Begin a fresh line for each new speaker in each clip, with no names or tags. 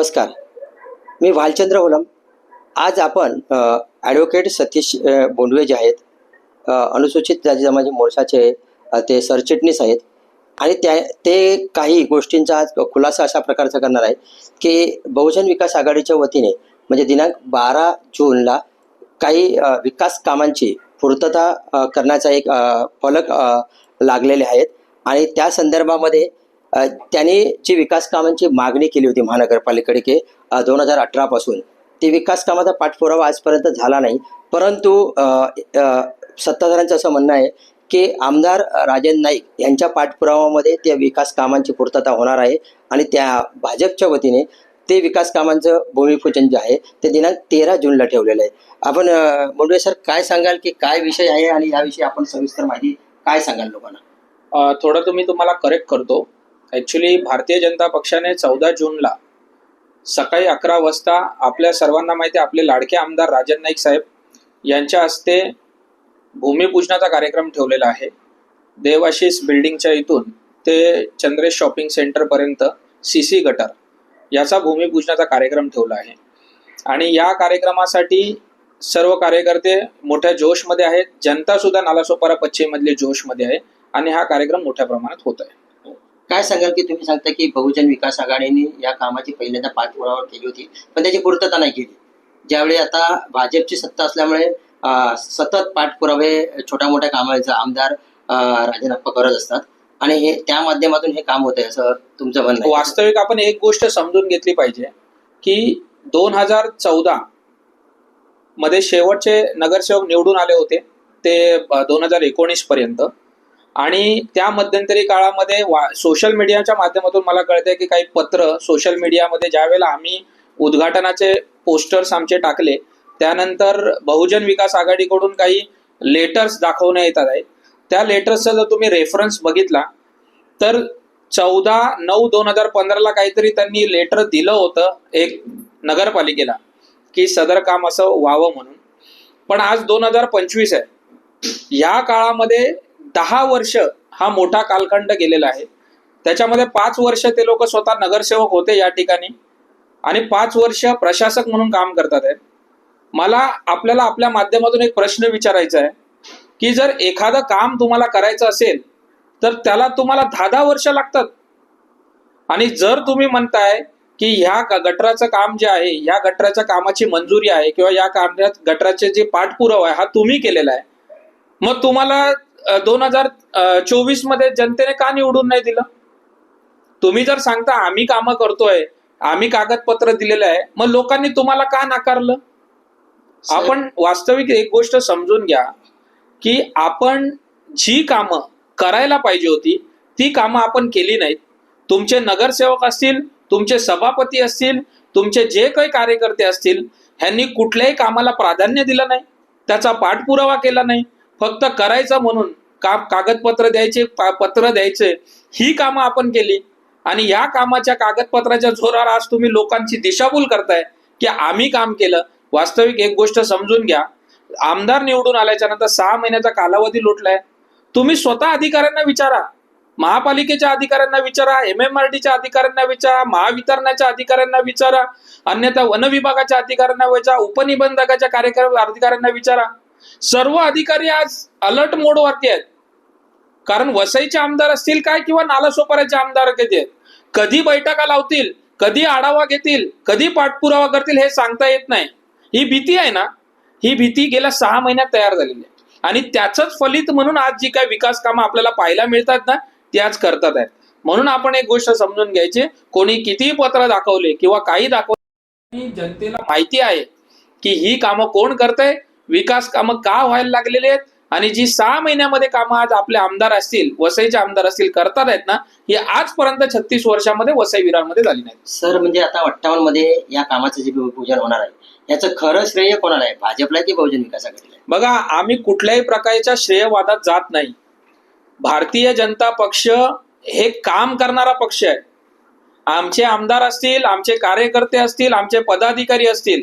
नमस्कार. मी भालचंद्र होलम. आज आपण ॲडव्होकेट सतीश अ, बोंडवे जे आहेत अनुसूचित जाती जमाती मोर्चाचे ते सरचिटणीस आहेत. आणि त्या ते काही गोष्टींचा आज खुलासा अशा प्रकारचा करणार आहे की बहुजन विकास आघाडीच्या वतीने म्हणजे दिनांक बारा जूनला काही विकास कामांची पूर्तता करण्याचा एक फलक लागलेले आहेत. आणि त्या संदर्भामध्ये त्यांनी जी विकास कामांची मागणी केली होती महानगरपालिकेकडे की दोन हजार अठरापासून ते विकास कामाचा पाठपुरावा आजपर्यंत झाला नाही. परंतु सत्ताधाऱ्यांचं असं म्हणणं आहे की आमदार राजेंद्र नाईक यांच्या पाठपुराव्यामध्ये त्या विकास कामांची पूर्तता होणार आहे आणि त्या भाजपच्या वतीने ते विकास कामांचं भूमिपूजन जे आहे ते दिनांक तेरा जूनला ठेवलेलं आहे. आपण मुंडे मुंडवे सर काय सांगाल की काय विषय आहे आणि याविषयी आपण सविस्तर माहिती काय सांगाल लोकांना?
थोडं तुम्ही तुम्हाला करेक्ट करतो. ॲक्च्युली भारतीय जनता पक्षाने चौदा जूनला सकाळी अकरा वाजता आपल्या सर्वांना माहिती आपले लाडके आमदार राजन नाईक साहेब यांच्या हस्ते भूमिपूजनाचा कार्यक्रम ठेवलेला आहे. देवाशीष बिल्डिंगच्या इथून ते चंद्रेश शॉपिंग सेंटरपर्यंत सी सी गटर याचा भूमिपूजनाचा कार्यक्रम ठेवला आहे. आणि या कार्यक्रमासाठी सर्व कार्यकर्ते मोठ्या जोशमध्ये आहेत. जनता सुद्धा नालासोपारा पश्चिममधले जोशमध्ये आहे आणि हा कार्यक्रम मोठ्या प्रमाणात होत आहे.
काय सांगाल की तुम्ही सांगता की बहुजन विकास आघाडीने या कामाची पहिल्यांदा पाठपुरावा केली होती पण त्याची पूर्तता नाही केली. ज्यावेळी आता भाजपची सत्ता असल्यामुळे सतत पाठपुरावे छोट्या मोठ्या कामाचा आमदार अं, राजनप्पा करत असतात. आणि हे त्या माध्यमातून हे काम होत आहे असं तुमचं म्हणणं
वास्तविक आपण एक गोष्ट समजून घेतली पाहिजे की दोन हजार चौदा मध्ये शेवटचे नगरसेवक निवडून आले होते ते दोन हजार एकोणीस पर्यंत. आणि त्या मध्यंतरी काळामध्ये सोशल मीडियाच्या माध्यमातून मला कळतंय की काही पत्र सोशल मीडियामध्ये ज्यावेळेला आम्ही उद्घाटनाचे पोस्टर्स आमचे टाकले त्यानंतर बहुजन विकास आघाडीकडून काही लेटर्स दाखवण्यात येतात आहे त्या लेटर्सचा जर तुम्ही रेफरन्स बघितला तर चौदा नऊ दोन हजार पंधराला काहीतरी त्यांनी लेटर दिलं होतं एक नगरपालिकेला की सदर काम असं व्हावं म्हणून. पण आज दोन हजार पंचवीस आहे. या काळामध्ये दहा वर्ष हा मोठा कालखंड गेलेला आहे. त्याच्यामध्ये पाच वर्ष ते लोक स्वतः नगरसेवक होते या ठिकाणी आणि पाच वर्ष प्रशासक म्हणून काम करतात आहेत. मला आपल्याला आपल्या माध्यमातून एक प्रश्न विचारायचा आहे की जर एखादं काम तुम्हाला करायचं असेल तर त्याला तुम्हाला दहा दहा वर्ष लागतात. आणि जर तुम्ही म्हणताय की ह्या गटराचं काम जे आहे ह्या गटराच्या कामाची मंजुरी आहे किंवा या कामात गटराचे जे पाठपुरावा आहे हा तुम्ही केलेला आहे मग तुम्हाला दोन हजार चोवीसमध्ये जनतेने का निवडून नाही दिलं? तुम्ही जर सांगता आम्ही कामं करतोय आम्ही कागदपत्र दिलेलं आहे मग लोकांनी तुम्हाला का नाकारलं? आपण वास्तविक एक गोष्ट समजून घ्या की आपण जी कामं करायला पाहिजे होती ती कामं आपण केली नाहीत. तुमचे नगरसेवक असतील तुमचे सभापती असतील तुमचे जे काही कार्यकर्ते असतील ह्यांनी कुठल्याही कामाला प्राधान्य दिलं नाही त्याचा पाठपुरावा केला नाही. फक्त करायचं म्हणून काम कागदपत्र द्यायचे पत्र द्यायचे ही कामं आपण केली. आणि या कामाच्या कागदपत्राच्या जोरावर आज तुम्ही लोकांची दिशाभूल करताय की आम्ही काम केलं. वास्तविक एक गोष्ट समजून घ्या. आमदार निवडून आल्याच्यानंतर सहा महिन्याचा कालावधी लोटलाय. तुम्ही स्वतः अधिकाऱ्यांना विचारा. महापालिकेच्या अधिकाऱ्यांना विचारा एम एम आर डीच्या अधिकाऱ्यांना विचारा महावितरणाच्या अधिकाऱ्यांना विचारा अन्यथा वन विभागाच्या अधिकाऱ्यांना विचारा उपनिबंधकाच्या कार्यक्रम अधिकाऱ्यांना विचारा. सर्व अधिकारी आज अलर्ट मोडवरती आहेत. कारण वसईचे आमदार असतील काय किंवा नालासोपाऱ्याचे आमदार किती आहेत? कधी बैठका लावतील कधी आढावा घेतील कधी पाठपुरावा करतील हे सांगता येत नाही. ही भीती आहे ना? ही भीती गेल्या सहा महिन्यात तयार झालेली आहे. आणि त्याचंच फलित म्हणून आज जी काही विकास कामं आपल्याला पाहायला मिळतात ना ती आज करतात आहेत. म्हणून आपण एक गोष्ट समजून घ्यायची कोणी कितीही पत्र दाखवले किंवा काही दाखवले जनतेला माहिती आहे की ही कामं कोण करतंय विकास कामं का व्हायला लागलेली आहेत? आणि जी सहा महिन्यामध्ये कामं आज आपले आमदार असतील वसईचे आमदार असतील करतात आहेत ना ही आजपर्यंत छत्तीस वर्षामध्ये वसई विरारमध्ये झाली नाही
सर म्हणजे आता अठ्ठावन्नमध्ये या कामाचं जे भूमिपूजन होणार आहे याचं खरं श्रेय कोणाला आहे? भाजपला की बहुजन विकास आघाडीला?
बघा आम्ही कुठल्याही प्रकारच्या श्रेयवादात जात नाही. भारतीय जनता पक्ष हे काम करणारा पक्ष आहे. आमचे आमदार असतील आमचे कार्यकर्ते असतील आमचे पदाधिकारी असतील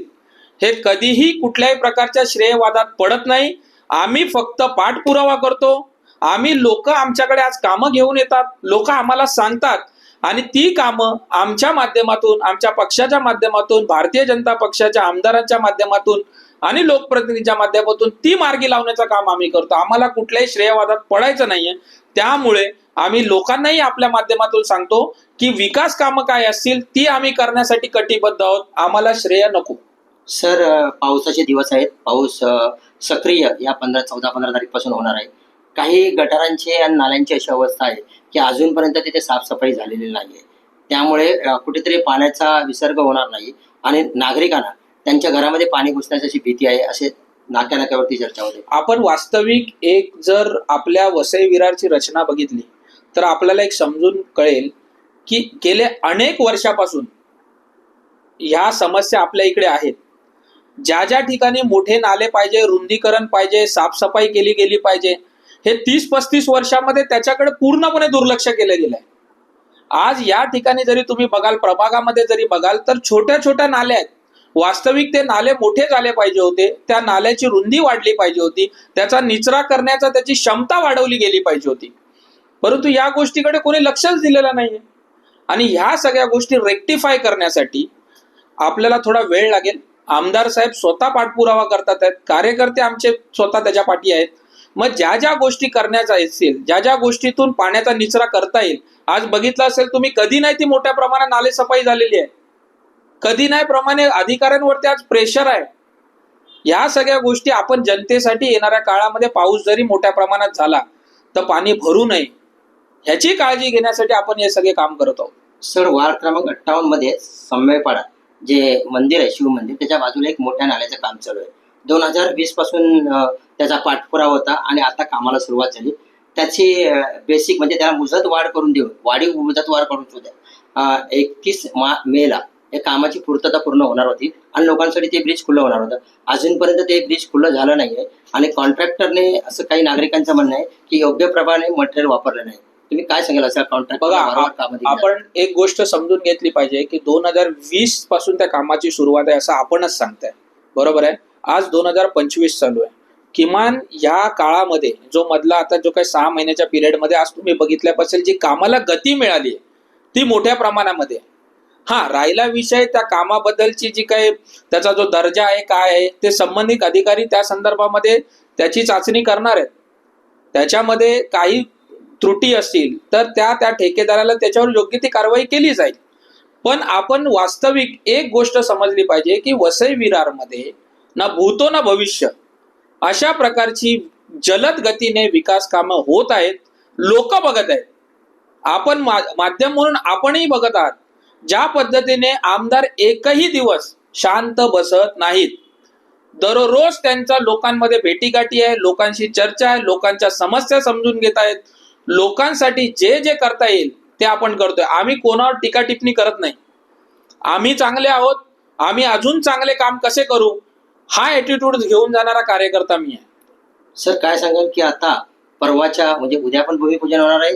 हे कधीही कुठल्याही प्रकारच्या श्रेयवादात पडत नाही. आम्ही फक्त पाठपुरावा करतो. आम्ही लोक आमच्याकडे आज कामं घेऊन येतात. लोक आम्हाला सांगतात. आणि ती कामं आमच्या माध्यमातून आमच्या पक्षाच्या माध्यमातून भारतीय जनता पक्षाच्या आमदारांच्या माध्यमातून आणि लोकप्रतिनिधीच्या माध्यमातून ती मार्गी लावण्याचं काम आम्ही करतो. आम्हाला कुठल्याही श्रेयवादात पडायचं नाहीये. त्यामुळे आम्ही लोकांनाही आपल्या माध्यमातून सांगतो की विकास कामं काय असतील ती आम्ही करण्यासाठी कटिबद्ध आहोत. आम्हाला श्रेय नको.
सर पावसाचे दिवस आहेत. पाऊस सक्रिय या पंधरा चौदा पंधरा तारीखपासून होणार आहे. काही गटारांची आणि नाल्यांची अशी अवस्था आहे की अजूनपर्यंत तिथे साफसफाई झालेली नाही आहे त्यामुळे कुठेतरी पाण्याचा विसर्ग होणार नाही आणि नागरिकांना त्यांच्या घरामध्ये पाणी घुसण्याची अशी भीती आहे असे नाक्या नाक्यावरती चर्चा होते.
आपण वास्तविक एक जर आपल्या वसई विरारची रचना बघितली तर आपल्याला एक समजून कळेल की गेले अनेक वर्षापासून ह्या समस्या आपल्या इकडे आहेत. ज्या ज्या ठिकाणी मोठे नाले पाहिजे रुंदीकरण पाहिजे साफसफाई केली गेली पाहिजे हे तीस पस्तीस वर्षामध्ये त्याच्याकडे पूर्णपणे दुर्लक्ष केलं गेलंय. आज या ठिकाणी जरी तुम्ही बघाल प्रभागामध्ये जरी बघाल तर छोट्या छोट्या नाल्या आहेत. वास्तविक ते नाले मोठे झाले पाहिजे होते त्या नाल्याची रुंदी वाढली पाहिजे होती त्याचा निचरा करण्याचा त्याची क्षमता वाढवली गेली पाहिजे होती. परंतु या गोष्टीकडे कोणी लक्षच दिलेलं नाहीये. आणि ह्या सगळ्या गोष्टी रेक्टिफाय करण्यासाठी आपल्याला थोडा वेळ लागेल. आमदार साहेब स्वतः पाठपुरावा करतात आहेत. कार्यकर्ते आमचे स्वतः त्याच्या पाठी आहेत. मग ज्या ज्या गोष्टी करण्याच्या असतील ज्या ज्या गोष्टीतून पाण्याचा निचरा करता येईल आज बघितलं असेल तुम्ही कधी नाही ती मोठ्या प्रमाणात नाले सफाई झालेली आहे. कधी नाही प्रमाणे अधिकाऱ्यांवरती आज प्रेशर आहे. या सगळ्या गोष्टी आपण जनतेसाठी येणाऱ्या काळामध्ये पाऊस जरी मोठ्या प्रमाणात झाला तर पाणी भरू नये. ह्याची काळजी घेण्यासाठी आपण हे सगळे काम करत आहोत.
सर वार्ड क्रमांक अठ्ठावन्नमध्ये संमेपाडा. जे मंदिर आहे शिव मंदिर त्याच्या बाजूला एक मोठ्या नाल्याचं काम चालू आहे. दोन हजार वीसपासून त्याचा पाठपुरावा होता आणि आता कामाला सुरुवात झाली. त्याची बेसिक म्हणजे त्याला मुदत वाढ करून देऊन वाढीव मुदत वाढ करून सुद्धा एकतीस मा मेला या कामाची पूर्तता पूर्ण होणार होती आणि लोकांसाठी ते ब्रिज खुलं होणार होतं. अजूनपर्यंत ते ब्रिज खुलं झालं नाहीये आणि कॉन्ट्रॅक्टरने असं काही नागरिकांचं म्हणणं आहे की योग्य प्रमाणे मटेरियल वापरलं नाही. तुम्ही काय सांगाल असं कॉन्ट्रॅक्ट
बघा आप- आपण एक गोष्ट समजून घेतली पाहिजे की दोन हजार वीसपासून त्या कामाची सुरुवात आहे असं आपणच सांगताय. बरोबर आहे? आज दोन हजार पंचवीस चालू आहे. किमान या काळामध्ये जो मधला आता जो काही सहा महिन्याच्या पिरियडमध्ये आज तुम्ही बघितल्यापासून जी कामाला गती मिळाली आहे ती मोठ्या प्रमाणामध्ये. हा राहिला विषय त्या कामाबद्दलची जी काही त्याचा जो दर्जा आहे काय आहे ते संबंधित अधिकारी त्या संदर्भामध्ये त्याची चाचणी करणार आहेत. त्याच्यामध्ये काही त्रुटी असतील तर त्या त्या ठेकेदाराला त्याच्यावर योग्य ती कारवाई केली जाईल. पण आपण वास्तविक एक गोष्ट समजली पाहिजे की वसई विरारमध्ये ना भूतो ना भविष्य अशा प्रकारची जलद गतीने विकास कामं होत आहेत लोक बघत आहेत. आपण माध्यम म्हणून आपणही बघत आहात ज्या पद्धतीने आमदार एकही दिवस शांत बसत नाहीत. दररोज त्यांच्या लोकांमध्ये भेटीगाठी आहे लोकांशी चर्चा आहे लोकांच्या समस्या समजून घेत आहेत लोकांसाठी जे जे करता येईल ते आपण करतोय. आम्ही कोणावर टीका टिप्पणी करत नाही. आम्ही चांगले आहोत आम्ही अजून चांगले काम कसे करू हा ॲटिट्यूड घेऊन जाणारा कार्यकर्ता मी आहे.
सर काय सांगाल की आता परवाच्या म्हणजे उद्या पण भूमिपूजन होणार आहे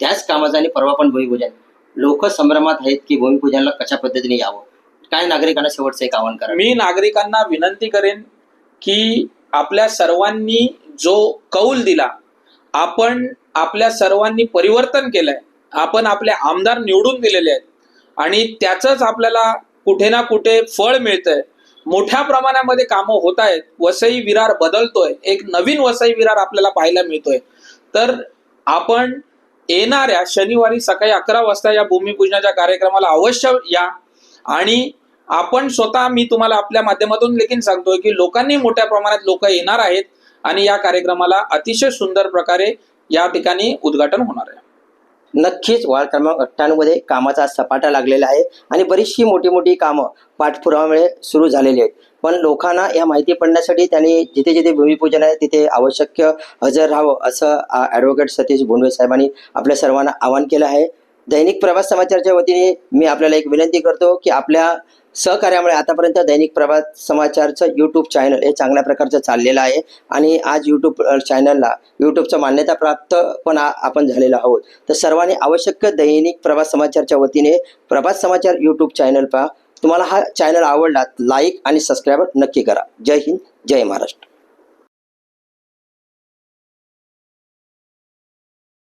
त्याच कामाचं आणि परवा पण भूमिपूजन. लोक संभ्रमात आहेत की भूमिपूजनाला कशा पद्धतीने यावं? काय नागरिकांना शेवटचं एक आवाहन करा.
मी नागरिकांना विनंती करेन की आपल्या सर्वांनी जो कौल दिला आपण आपल्या सर्वांनी परिवर्तन केलंय. आपण आपले आमदार निवडून दिलेले आहेत. आणि त्याचंच आपल्याला कुठे ना कुठे फळ मिळतंय. मोठ्या प्रमाणामध्ये कामं होत आहेत. वसई विरार बदलतोय. एक नवीन वसई विरार आपल्याला पाहायला मिळतोय. तर आपण येणाऱ्या शनिवारी सकाळी अकरा वाजता या भूमिपूजनाच्या कार्यक्रमाला अवश्य या. आणि आपण स्वतः मी तुम्हाला आपल्या माध्यमातून देखील सांगतोय की लोकांनी मोठ्या प्रमाणात लोक येणार आहेत. आणि या कार्यक्रमाला अतिशय सुंदर प्रकारे या ठिकाणी उद्घाटन होणार आहे.
नक्कीच वार्ड क्रमांक अठ्ठ्याण्णवमध्ये कामाचा सपाटा लागलेला आहे आणि बरीचशी मोठी मोठी कामं पाठपुराव्यामुळे सुरू झालेली आहेत. पण लोकांना या माहिती पडण्यासाठी त्यांनी जिथे जिथे भूमिपूजन आहे तिथे आवश्यक हजर राहावं असं ॲडव्होकेट सतीश भोंडवे साहेबांनी आपल्या सर्वांना आवाहन केलं आहे. दैनिक प्रवास समाचारच्या वतीने मी आपल्याला एक विनंती करतो की आपल्या सहकार्यामुळे आतापर्यंत दैनिक प्रभात समाचारचं यूट्यूब चॅनल हे चांगल्या प्रकारचं चाललेलं आहे. आणि आज यूट्यूब चॅनलला यूट्यूबचं मान्यता प्राप्त पण आपण झालेलो आहोत. तर सर्वांनी आवश्यक दैनिक प्रभात समाचारच्या वतीने प्रभात समाचार यूट्यूब चॅनल पहा. तुम्हाला हा चॅनल आवडला लाईक आणि सबस्क्राईब नक्की करा. जय हिंद जय महाराष्ट्र.